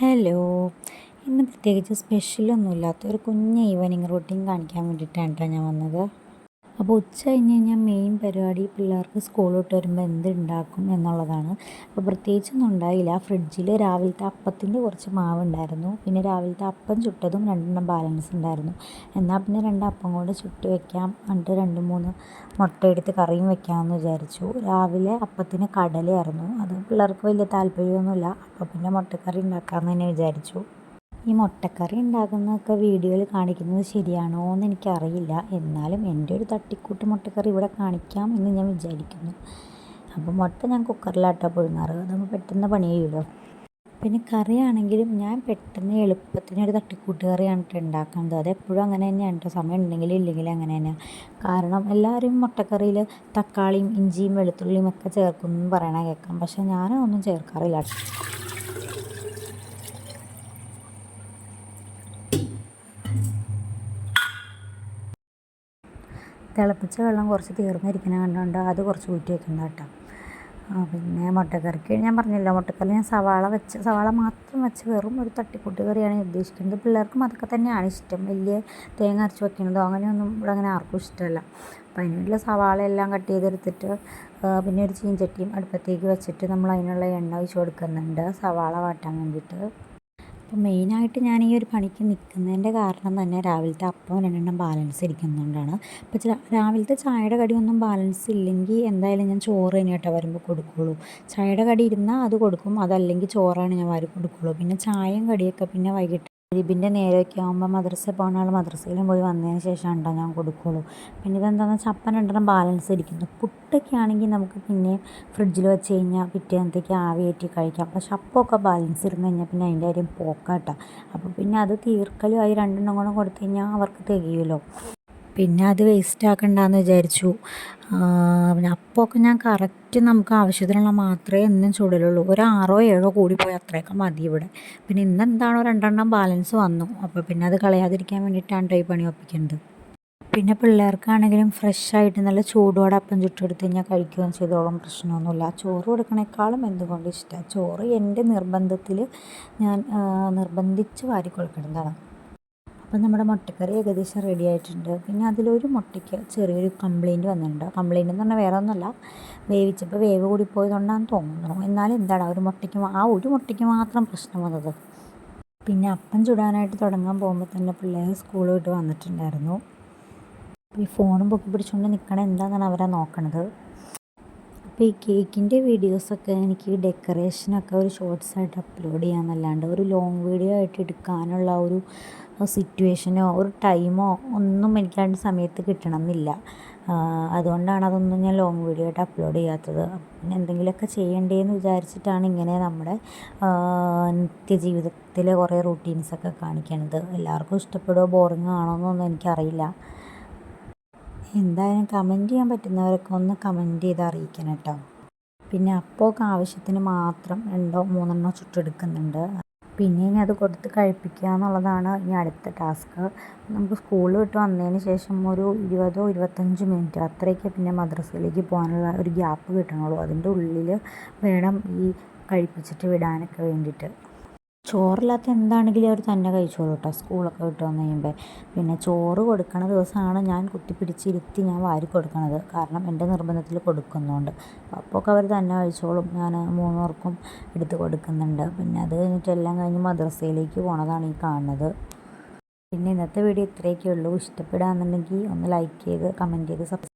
Hello. ഇന്ന് പ്രത്യേകിച്ച് സ്പെഷ്യലൊന്നും ഇല്ലാത്ത ഒരു കുഞ്ഞ് ഈവനിങ് റൂട്ടീൻ കാണിക്കാൻ വേണ്ടിയിട്ടാണ് കേട്ടോ ഞാൻ വന്നത്. അപ്പോൾ ഉച്ച കഴിഞ്ഞ് കഴിഞ്ഞാൽ മെയിൻ പരിപാടി പിള്ളേർക്ക് സ്കൂൾ വിട്ട് വരുമ്പോൾ എന്ത് ഉണ്ടാക്കും എന്നുള്ളതാണ്. അപ്പോൾ പ്രത്യേകിച്ചൊന്നും ഉണ്ടായില്ല. ഫ്രിഡ്ജിൽ രാവിലത്തെ അപ്പത്തിന്റെ കുറച്ച് മാവ് ഉണ്ടായിരുന്നു പിന്നെ രാവിലത്തെ അപ്പം ചുട്ടതും രണ്ടെണ്ണം ബാലൻസ് ഉണ്ടായിരുന്നു. എന്നാൽ പിന്നെ രണ്ട് അപ്പം കൂടെ ചുട്ട് വെക്കാം. എന്നിട്ട് രണ്ട് മൂന്ന് മുട്ട എടുത്ത് കറിയും വെക്കാമെന്ന് വിചാരിച്ചു. രാവിലെ അപ്പത്തിന് കടലയായിരുന്നു. അത് പിള്ളേർക്ക് വലിയ താല്പര്യമൊന്നുമില്ല. അപ്പോൾ പിന്നെ മുട്ടക്കറി ഉണ്ടാക്കാമെന്ന് തന്നെ വിചാരിച്ചു. ഈ മുട്ടക്കറി ഉണ്ടാക്കുന്നതൊക്കെ വീഡിയോയിൽ കാണിക്കുന്നത് ശരിയാണോ എന്ന് എനിക്കറിയില്ല. എന്നാലും എന്റെ ഒരു തട്ടിക്കൂട്ട് മുട്ടക്കറി ഇവിടെ കാണിക്കാം എന്ന് ഞാൻ വിചാരിക്കുന്നു. അപ്പോൾ മുട്ട ഞാൻ കുക്കറിലാട്ടോ പുഴുങ്ങാറ്. അതാകുമ്പോൾ പെട്ടെന്ന് പണി ചെയ്യുമല്ലോ പിന്നെ കറിയാണെങ്കിലും ഞാൻ പെട്ടെന്ന് എളുപ്പത്തിന് ഒരു തട്ടിക്കൂട്ട് കറിയാണ് കേട്ടോ ഉണ്ടാക്കുന്നത്. അത് എപ്പോഴും അങ്ങനെ തന്നെയാണ് കേട്ടോ. സമയം ഉണ്ടെങ്കിലും ഇല്ലെങ്കിലും അങ്ങനെ തന്നെയാണ് കാരണം എല്ലാവരും മുട്ടക്കറിയിൽ തക്കാളിയും ഇഞ്ചിയും വെളുത്തുള്ളിയും ഒക്കെ ചേർക്കുമെന്ന് പറയണ കേൾക്കാം. പക്ഷേ ഞാനതൊന്നും ചേർക്കാറില്ല തിളപ്പിച്ച വെള്ളം കുറച്ച് തീർന്നിരിക്കുന്ന കണ്ടുകൊണ്ട് അത് കുറച്ച് ഊറ്റി വെക്കുന്നത് കേട്ടോ. പിന്നെ മുട്ടക്കറിക്ക് ഞാൻ പറഞ്ഞില്ല മുട്ടക്കറി ഞാൻ സവാള വെച്ച് സവാള മാത്രം വെച്ച് വെറും ഒരു തട്ടിക്കൂട്ട് കറിയാണ് ഉദ്ദേശിക്കുന്നത്. പിള്ളേർക്കും അതൊക്കെ തന്നെയാണ് ഇഷ്ടം. വലിയ തേങ്ങ അരച്ച് വെക്കുന്നതോ അങ്ങനെയൊന്നും ഇവിടെ അങ്ങനെ ആർക്കും ഇഷ്ടമല്ല. അപ്പോൾ അതിനുള്ള സവാള എല്ലാം കട്ട് ചെയ്തെടുത്തിട്ട് പിന്നെ ഒരു ചീഞ്ചട്ടിയും അടുപ്പത്തേക്ക് വെച്ചിട്ട് നമ്മൾ അതിനുള്ള എണ്ണ ഒഴിച്ച് കൊടുക്കുന്നുണ്ട്. സവാള വാട്ടാൻ വേണ്ടിയിട്ട്. അപ്പോൾ മെയിനായിട്ട് ഞാൻ ഈ ഒരു പണിക്ക് നിൽക്കുന്നതിന്റെ കാരണം തന്നെ രാവിലത്തെ അപ്പം രണ്ടെണ്ണം ബാലൻസ് ഇരിക്കുന്നതുകൊണ്ടാണ്. അപ്പോൾ രാവിലത്തെ ചായയുടെ കടിയൊന്നും ബാലൻസ് ഇല്ലെങ്കിൽ എന്തായാലും ഞാൻ ചോറ് തന്നെ കേട്ടോ വരുമ്പോൾ കൊടുക്കുകയുള്ളൂ ചായയുടെ കടി ഇരുന്നാൽ അത് കൊടുക്കും അതല്ലെങ്കിൽ ചോറാണ് ഞാൻ വാരി കൊടുക്കുകയുള്ളൂ പിന്നെ ചായയും കടിയൊക്കെ പിന്നെ വൈകിട്ട് മഗ്‌രിബിന്റെ നേരെയൊക്കെ ആകുമ്പോൾ മദ്രസയിൽ പോകുന്ന ആൾ മദ്രസയിലും പോയി വന്നതിന് ശേഷം ഉണ്ടോ ഞാൻ കൊടുക്കുള്ളൂ. പിന്നെ ഇതെന്താണെന്ന് വെച്ചാൽ അപ്പം രണ്ടെണ്ണം ബാലൻസ് ഇരിക്കുന്നു. പുട്ടൊക്കെ ആണെങ്കിൽ നമുക്ക് പിന്നെ ഫ്രിഡ്ജിൽ വെച്ച് കഴിഞ്ഞാൽ പിറ്റേന്നത്തേക്ക് ആവിയേറ്റി കഴിക്കാം. പക്ഷെ അപ്പമൊക്കെ ബാലൻസ് ഇരുന്ന് കഴിഞ്ഞാൽ പിന്നെ അതിന്റെ കാര്യം പോക്കാട്ടോ. അപ്പോൾ പിന്നെ അത് തീർക്കലും ആയി രണ്ടെണ്ണം കൂടെ കൊടുത്തു കഴിഞ്ഞാൽ അവർക്ക് തികയുമല്ലോ പിന്നെ അത് വേസ്റ്റ് ആക്കണ്ടെന്ന് വിചാരിച്ചു. പിന്നെ അപ്പമൊക്കെ ഞാൻ കറക്റ്റ് നമുക്ക് ആവശ്യത്തിനുള്ള മാത്രമേ എന്നും ചൂടലുള്ളൂ. ഒരു ആറോ ഏഴോ കൂടിപ്പോയി അത്രയൊക്കെ മതി ഇവിടെ. പിന്നെ ഇന്ന് എന്താണോ രണ്ടെണ്ണം ബാലൻസ് വന്നു. അപ്പോൾ പിന്നെ അത് കളയാതിരിക്കാൻ വേണ്ടിയിട്ടാണ് ഈ പണി ഒപ്പിക്കുന്നത്. പിന്നെ പിള്ളേർക്കാണെങ്കിലും ഫ്രഷ് ആയിട്ട് നല്ല ചൂടോടെ അപ്പം ചുട്ടെടുത്ത് കഴിഞ്ഞാൽ കഴിക്കുകയും ചെയ്തോളും. പ്രശ്നമൊന്നുമില്ല. ചോറ് കൊടുക്കണേക്കാളും എന്തുകൊണ്ട് ഇഷ്ടമാണ് ചോറ് എന്റെ നിർബന്ധത്തിൽ ഞാൻ നിർബന്ധിച്ച് വാരി കൊടുക്കേണ്ടതാണ് അപ്പം നമ്മുടെ മുട്ടക്കറി ഏകദേശം റെഡി ആയിട്ടുണ്ട്. പിന്നെ അതിലൊരു മുട്ടയ്ക്ക് ചെറിയൊരു കംപ്ലൈന്റ് വന്നിട്ടുണ്ട്. കംപ്ലയിന്റ് എന്ന് പറഞ്ഞാൽ വേറെ ഒന്നുമല്ല വേവിച്ചപ്പോൾ വേവ് കൂടി പോയതുകൊണ്ടാണെന്ന് തോന്നുന്നു. എന്നാലും എന്താണ് ഒരു മുട്ടയ്ക്ക് ആ ഒരു മുട്ടയ്ക്ക് മാത്രം പ്രശ്നം വന്നത്. പിന്നെ അപ്പം ചുടാനായിട്ട് തുടങ്ങാൻ പോകുമ്പോൾ തന്നെ പിള്ളേർ സ്കൂൾ വിട്ട് വന്നിട്ടുണ്ടായിരുന്നു. ഈ ഫോണും പൊക്കി പിടിച്ചുകൊണ്ട് നിൽക്കണ എന്താണെന്നാണ് അവരെ നോക്കണത്. അപ്പോൾ ഈ കേക്കിന്റെ വീഡിയോസൊക്കെ എനിക്ക് ഡെക്കറേഷനൊക്കെ ഒരു ഷോർട്സ് ആയിട്ട് അപ്ലോഡ് ചെയ്യാമെന്നല്ലാണ്ട് ഒരു ലോങ് വീഡിയോ ആയിട്ട് എടുക്കാനുള്ള ഒരു സിറ്റുവേഷനോ ഒരു ടൈമോ ഒന്നും എനിക്ക് രണ്ട് സമയത്ത് കിട്ടണമെന്നില്ല. അതുകൊണ്ടാണ് അതൊന്നും ഞാൻ ലോങ് വീഡിയോ ആയിട്ട് അപ്ലോഡ് ചെയ്യാത്തത്. പിന്നെ എന്തെങ്കിലുമൊക്കെ ചെയ്യണ്ടേന്ന് വിചാരിച്ചിട്ടാണ് ഇങ്ങനെ നമ്മുടെ നിത്യജീവിതത്തിലെ കുറേ റൂട്ടീൻസൊക്കെ കാണിക്കണത്. എല്ലാവർക്കും ഇഷ്ടപ്പെടുമോ ബോറിംഗ് ആണോ എന്നൊന്നും എനിക്കറിയില്ല. എന്തായാലും കമന്റ് ചെയ്യാൻ പറ്റുന്നവരൊക്കെ ഒന്ന് കമന്റ് ചെയ്ത് അറിയിക്കണം കേട്ടോ. പിന്നെ അപ്പോൾക്ക് ആവശ്യത്തിന് മാത്രം രണ്ടോ മൂന്നെണ്ണോ ചുട്ടെടുക്കുന്നുണ്ട്. പിന്നെ ഇനി അത് കൊടുത്ത് കഴിപ്പിക്കുക എന്നുള്ളതാണ് ഇനി അടുത്ത ടാസ്ക് നമുക്ക് സ്കൂളിൽ വിട്ട് വന്നതിന് ശേഷം ഒരു ഇരുപതോ ഇരുപത്തഞ്ച് മിനിറ്റ് അത്രയൊക്കെ പിന്നെ മദ്രസയിലേക്ക് പോകാനുള്ള ഒരു ഗ്യാപ്പ് കിട്ടണുള്ളൂ. അതിന്റെ ഉള്ളിൽ വേണം ഈ കഴിപ്പിച്ചിട്ട് വിടാനൊക്കെ വേണ്ടിയിട്ട്. ചോറില്ലാത്ത എന്താണെങ്കിലും അവർ തന്നെ കഴിച്ചോളൂ കേട്ടോ സ്കൂളൊക്കെ വിട്ട് വന്നു കഴിയുമ്പോൾ പിന്നെ ചോറ് കൊടുക്കണ ദിവസമാണ് ഞാൻ കുത്തിപ്പിടിച്ചിരുത്തി ഞാൻ വാരി കൊടുക്കണത്. കാരണം എന്റെ നിർബന്ധത്തിൽ കൊടുക്കുന്നുണ്ട്. അപ്പോഴൊക്കെ അവർ തന്നെ കഴിച്ചോളും. ഞാൻ മൂന്നുപേർക്കും എടുത്ത് കൊടുക്കുന്നുണ്ട്. പിന്നെ അത് കഴിഞ്ഞിട്ട് എല്ലാം കഴിഞ്ഞ് മദ്രസയിലേക്ക് പോണതാണ് ഈ കാണുന്നത്. പിന്നെ ഇന്നത്തെ വീഡിയോ ഇത്രയൊക്കെ ഉള്ളൂ. ഇഷ്ടപ്പെടുകയാണെന്നുണ്ടെങ്കിൽ ഒന്ന് ലൈക്ക് ചെയ്ത് കമന്റ് ചെയ്ത് സബ്സ്ക്രൈബ്